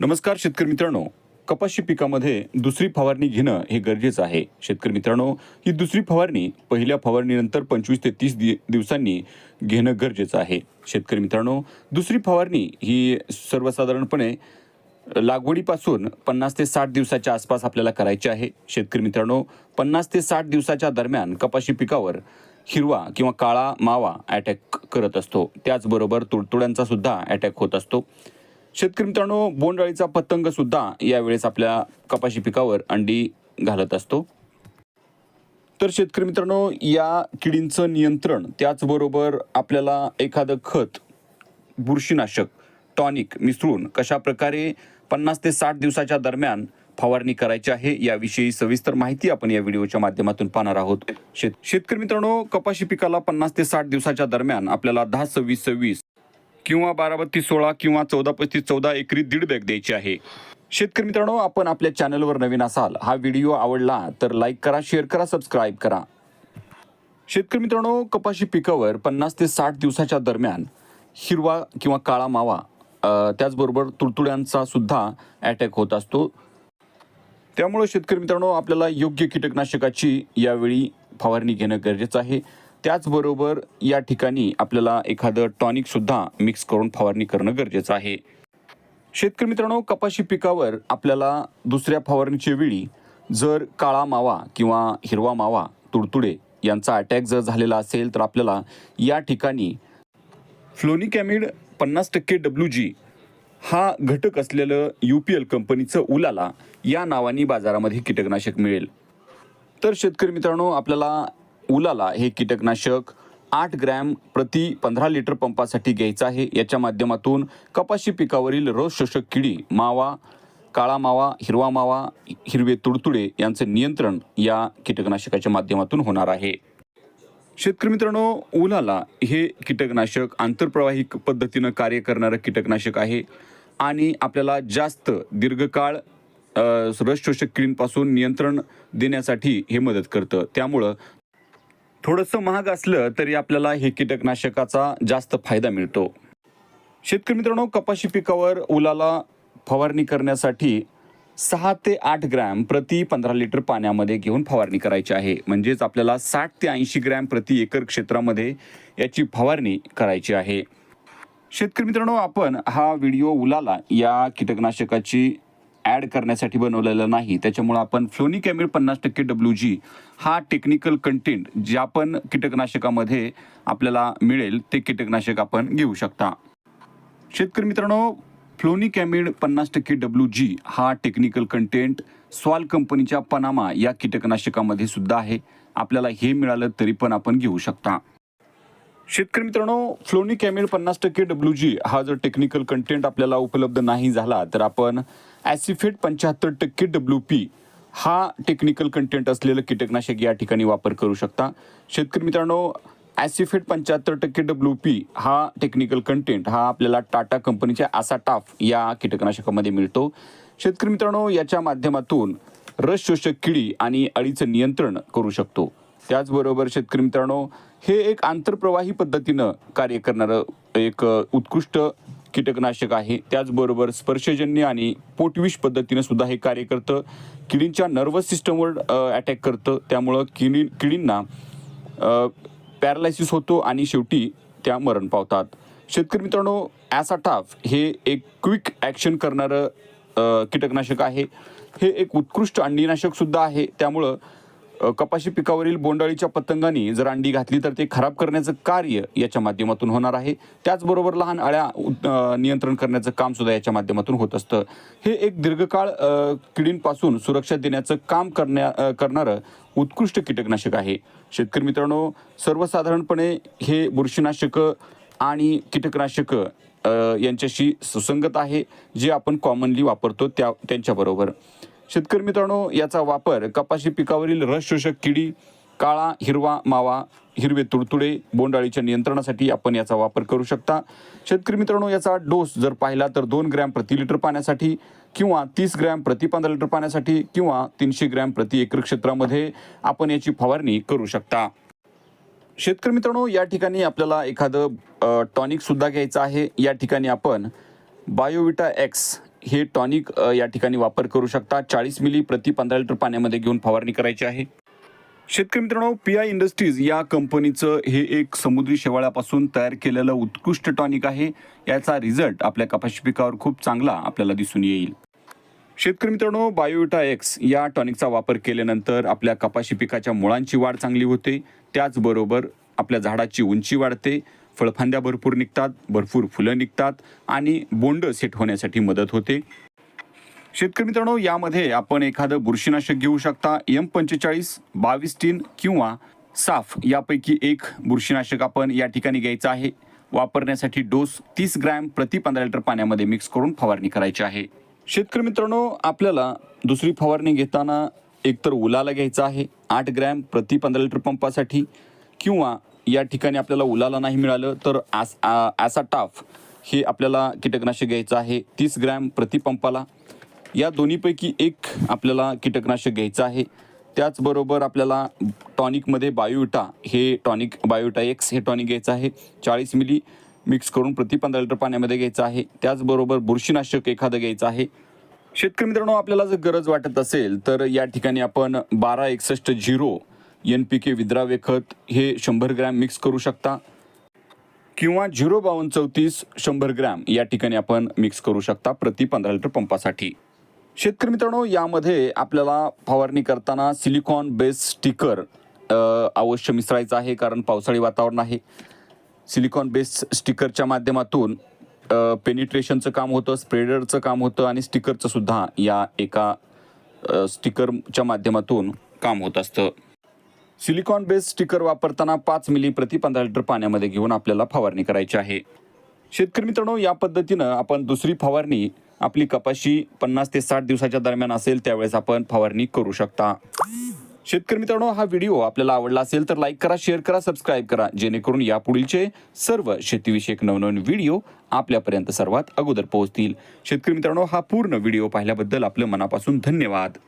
नमस्कार शेतकरी मित्रांनो. कपाशी पिकामध्ये दुसरी फवारणी घेणं हे गरजेचं आहे. शेतकरी मित्रांनो ही दुसरी फवारणी पहिल्या फवारणीनंतर पंचवीस ते तीस दि दिवसांनी घेणं गरजेचं आहे. शेतकरी मित्रांनो दुसरी फवारणी ही सर्वसाधारणपणे लागवडीपासून पन्नास ते साठ दिवसाच्या आसपास आपल्याला करायची आहे. शेतकरी मित्रांनो पन्नास ते साठ दिवसाच्या दरम्यान कपाशी पिकावर हिरवा किंवा काळा मावा अटॅक करत असतो. त्याचबरोबर तुडतुड्यांचा सुद्धा अटॅक होत असतो. शेतकरी मित्रांनो बोंडअळीचा पतंग सुद्धा यावेळेस आपल्या कपाशी पिकावर अंडी घालत असतो. तर शेतकरी मित्रांनो या किडींचं नियंत्रण त्याचबरोबर आपल्याला एखादं खत बुरशीनाशक टॉनिक मिसळून कशा प्रकारे पन्नास ते साठ दिवसाच्या दरम्यान फवारणी करायची आहे याविषयी सविस्तर माहिती आपण या व्हिडिओच्या माध्यमातून पाहणार आहोत. शेत शेतकरी मित्रांनो कपाशी पिकाला पन्नास ते साठ दिवसाच्या दरम्यान आपल्याला दहा सव्वीस सव्वीस किंवा बारा बत्तीस सोळा किंवा चौदा पस्तीस चौदा एकरी दीड बॅग द्यायची आहे. शेतकरी मित्रांनो आपण आपल्या चॅनलवर नवीन असाल हा व्हिडिओ आवडला तर लाईक करा शेअर करा सबस्क्राईब करा. शेतकरी मित्रांनो कपाशी पिकावर पन्नास ते साठ दिवसाच्या दरम्यान हिरवा किंवा काळा मावा त्याचबरोबर तुडतुड्यांचा सुद्धा अटॅक होत असतो. त्यामुळे शेतकरी मित्रांनो आपल्याला योग्य कीटकनाशकाची यावेळी फवारणी घेणं गरजेचं आहे. त्याचबरोबर या ठिकाणी आपल्याला एखादं टॉनिकसुद्धा मिक्स करून फवारणी करणं गरजेचं आहे. शेतकरी मित्रांनो कपाशी पिकावर आपल्याला दुसऱ्या फवारणीच्या वेळी जर काळा मावा किंवा हिरवा मावा तुडतुडे यांचा अटॅक जर झालेला असेल तर आपल्याला या ठिकाणी फ्लोनिकॅमिड पन्नास टक्के डब्ल्यू जी हा घटक असलेलं यू पी एल कंपनीचं उलाला या नावाने बाजारामध्ये कीटकनाशक मिळेल. तर शेतकरी मित्रांनो आपल्याला उलाला हे कीटकनाशक आठ ग्रॅम प्रति पंधरा लिटर पंपासाठी घ्यायचं आहे. याच्या माध्यमातून कपाशी पिकावरील रस शोषक किडी मावा काळा मावा हिरवा मावा हिरवे तुडतुडे यांचं नियंत्रण या कीटकनाशकाच्या माध्यमातून होणार आहे. शेतकरी मित्रांनो उलाला हे कीटकनाशक आंतरप्रवाही पद्धतीनं कार्य करणारं कीटकनाशक आहे आणि आपल्याला जास्त दीर्घकाळ रस शोषक किडींपासून नियंत्रण देण्यासाठी हे मदत करतं. त्यामुळं थोडंसं महाग असलं तरी आपल्याला हे कीटकनाशकाचा जास्त फायदा मिळतो. शेतकरी मित्रांनो कपाशी पिकावर उलाला फवारणी करण्यासाठी सहा ते आठ ग्रॅम प्रति पंधरा लिटर पाण्यामध्ये घेऊन फवारणी करायची आहे. म्हणजेच आपल्याला साठ ते ऐंशी ग्रॅम प्रति एकर क्षेत्रामध्ये याची फवारणी करायची आहे. शेतकरी मित्रांनो आपण हा व्हिडिओ उलाला या कीटकनाशकाची ॲड करण्यासाठी बनवलेलं नाही. त्याच्यामुळं आपण फ्लोनिकॅमिड पन्नास टक्के डब्ल्यू जी हा टेक्निकल कंटेंट ज्या पण कीटकनाशकामध्ये आपल्याला मिळेल ते कीटकनाशक आपण घेऊ शकता. शेतकरी मित्रांनो फ्लोनिकॅमिड पन्नास टक्के डब्ल्यू जी हा टेक्निकल कंटेंट स्वाल कंपनीच्या पनामा या कीटकनाशकामध्ये सुद्धा आहे. आपल्याला हे मिळालं तरी पण आपण घेऊ शकता. शेतकरी मित्रांनो फ्लोनिकॅमिड पन्नास टक्के डब्ल्यू जी हा जर टेक्निकल कंटेंट आपल्याला उपलब्ध नाही झाला तर आपण ॲसिफेट पंच्याहत्तर टक्के डब्ल्यू पी हा टेक्निकल कंटेंट असलेलं कीटकनाशक या ठिकाणी वापर करू शकता. शेतकरी मित्रांनो ॲसिफेट पंच्याहत्तर टक्के डब्ल्यू पी हा टेक्निकल कंटेंट हा आपल्याला टाटा कंपनीच्या आसाटाफ या कीटकनाशकामध्ये मिळतो. शेतकरी मित्रांनो याच्या माध्यमातून रस शोषक किडी आणि अळीचं नियंत्रण करू शकतो. त्याचबरोबर शेतकरी मित्रांनो हे एक आंतरप्रवाही पद्धतीनं कार्य करणारं एक उत्कृष्ट कीटकनाशक आहे. त्याचबरोबर स्पर्शजन्य आणि पोटविष पद्धतीनं सुद्धा हे कार्य करतं. किडींच्या नर्वस सिस्टमवर अटॅक करतं. त्यामुळं किडी किडींना पॅरालायसिस होतो आणि शेवटी त्या मरण पावतात. शेतकरी मित्रांनो ॲसाटाफ हे एक क्विक ॲक्शन करणारं कीटकनाशक आहे. हे एक उत्कृष्ट अंडीनाशक सुद्धा आहे. त्यामुळं कपाशी पिकावरील बोंडाळीच्या पतंगांनी जर अंडी घातली तर ते खराब करण्याचं कार्य याच्या माध्यमातून होणार आहे. त्याचबरोबर लहान अळ्या नियंत्रण करण्याचं काम सुद्धा याच्या माध्यमातून होत असतं. हे एक दीर्घकाळ किडींपासून सुरक्षा देण्याचं काम करण्या करणारं उत्कृष्ट कीटकनाशक आहे. शेतकरी मित्रांनो सर्वसाधारणपणे हे बुरशीनाशकं आणि कीटकनाशकं यांच्याशी सुसंगत आहे जे आपण कॉमनली वापरतो त्या त्यांच्याबरोबर. शेतकरी मित्रांनो याचा वापर कपाशी पिकावरील रस शोषक किडी काळा हिरवा मावा हिरवे तुडतुडे बोंडाळीच्या नियंत्रणासाठी आपण याचा वापर करू शकता. शेतकरी मित्रांनो याचा डोस जर पाहिला तर दोन ग्रॅम प्रति लिटर पाण्यासाठी किंवा तीस ग्रॅम प्रति पंधरा लिटर पाण्यासाठी किंवा तीनशे ग्रॅम प्रति एकर क्षेत्रामध्ये आपण याची फवारणी करू शकता. शेतकरी मित्रांनो या ठिकाणी आपल्याला एखादं टॉनिकसुद्धा घ्यायचं आहे. या ठिकाणी आपण बायोविटा एक्स हे टॉनिक या ठिकाणी वापर करू शकता. चाळीस मिली प्रति पंधरा लिटर पाण्यामध्ये घेऊन फवारणी करायची आहे. शेतकरी मित्रांनो पी आय इंडस्ट्रीज या कंपनीचं हे एक समुद्री शेवाळ्यापासून तयार केलेलं उत्कृष्ट टॉनिक आहे. याचा रिझल्ट आपल्या कपाशी पिकावर खूप चांगला आपल्याला दिसून येईल. शेतकरी मित्रांनो बायोविटा एक्स या टॉनिकचा वापर केल्यानंतर आपल्या कपाशी पिकाच्या मुळांची वाढ चांगली होते. त्याचबरोबर आपल्या झाडाची उंची वाढते. फळफांद्या भरपूर निघतात भरपूर फुलं निघतात आणि बोंड सेट होण्यासाठी मदत होते. शेतकरी मित्रांनो यामध्ये आपण एखादं बुरशीनाशक घेऊ शकता. एम पंचेचाळीस बावीस टीन किंवा साफ यापैकी एक बुरशीनाशक आपण या ठिकाणी घ्यायचं आहे. वापरण्यासाठी डोस तीस ग्रॅम प्रति पंधरा लिटर पाण्यामध्ये मिक्स करून फवारणी करायची आहे. शेतकरी मित्रांनो आपल्याला दुसरी फवारणी घेताना एकतर उलाला घ्यायचा आहे. आठ ग्रॅम प्रति पंधरा लिटर पंपासाठी किंवा या ठिकाणी आपल्याला उलाला नाही मिळालं तर आस ॲसा ॲसाटाफ हे आपल्याला कीटकनाशक घ्यायचं आहे. तीस ग्रॅम प्रति पंपाला. या दोन्हीपैकी एक आपल्याला कीटकनाशक घ्यायचं आहे. त्याचबरोबर आपल्याला टॉनिकमध्ये बायोविटा हे टॉनिक बायोविटा एक्स हे टॉनिक घ्यायचं आहे. चाळीस मिली मिक्स करून प्रति पंधरा लिटर पाण्यामध्ये घ्यायचं आहे. त्याचबरोबर बुरशीनाशक एखादं घ्यायचं आहे. शेतकरी मित्रांनो आपल्याला जर गरज वाटत असेल तर या ठिकाणी आपण बारा एकसष्ट झिरो एन पी के विद्राव्य खत हे शंभर ग्रॅम मिक्स करू शकता. किंवा झिरो बावन्न चौतीस शंभर ग्रॅम या ठिकाणी आपण मिक्स करू शकता प्रति पंधरा लिटर पंपासाठी. शेतकरी मित्रांनो यामध्ये आपल्याला फवारणी करताना सिलिकॉन बेस स्टिकर अवश्य मिसळायचं आहे कारण पावसाळी वातावरण आहे. सिलिकॉन बेस स्टिकरच्या माध्यमातून पेनिट्रेशनचं काम होतं स्प्रेडरचं काम होतं आणि स्टिकरचं सुद्धा या एका स्टिकरच्या माध्यमातून काम होत असतं. सिलिकॉन बेस स्टिकर वापरताना पाच मिली प्रति पंधरा लिटर पाण्यामध्ये घेऊन आपल्याला फवारणी करायची आहे. शेतकरी मित्रांनो या पद्धतीनं आपण दुसरी फवारणी आपली कपाशी पन्नास ते साठ दिवसाच्या दरम्यान असेल त्यावेळेस आपण फवारणी करू शकता. शेतकरी मित्रांनो हा व्हिडिओ आपल्याला आवडला असेल तर लाईक करा शेअर करा सबस्क्राईब करा जेणेकरून यापुढीलचे सर्व शेतीविषयक नवनवीन व्हिडिओ आपल्यापर्यंत सर्वात अगोदर पोहोचतील. शेतकरी मित्रांनो हा पूर्ण व्हिडिओ पाहिल्याबद्दल आपलं मनापासून धन्यवाद.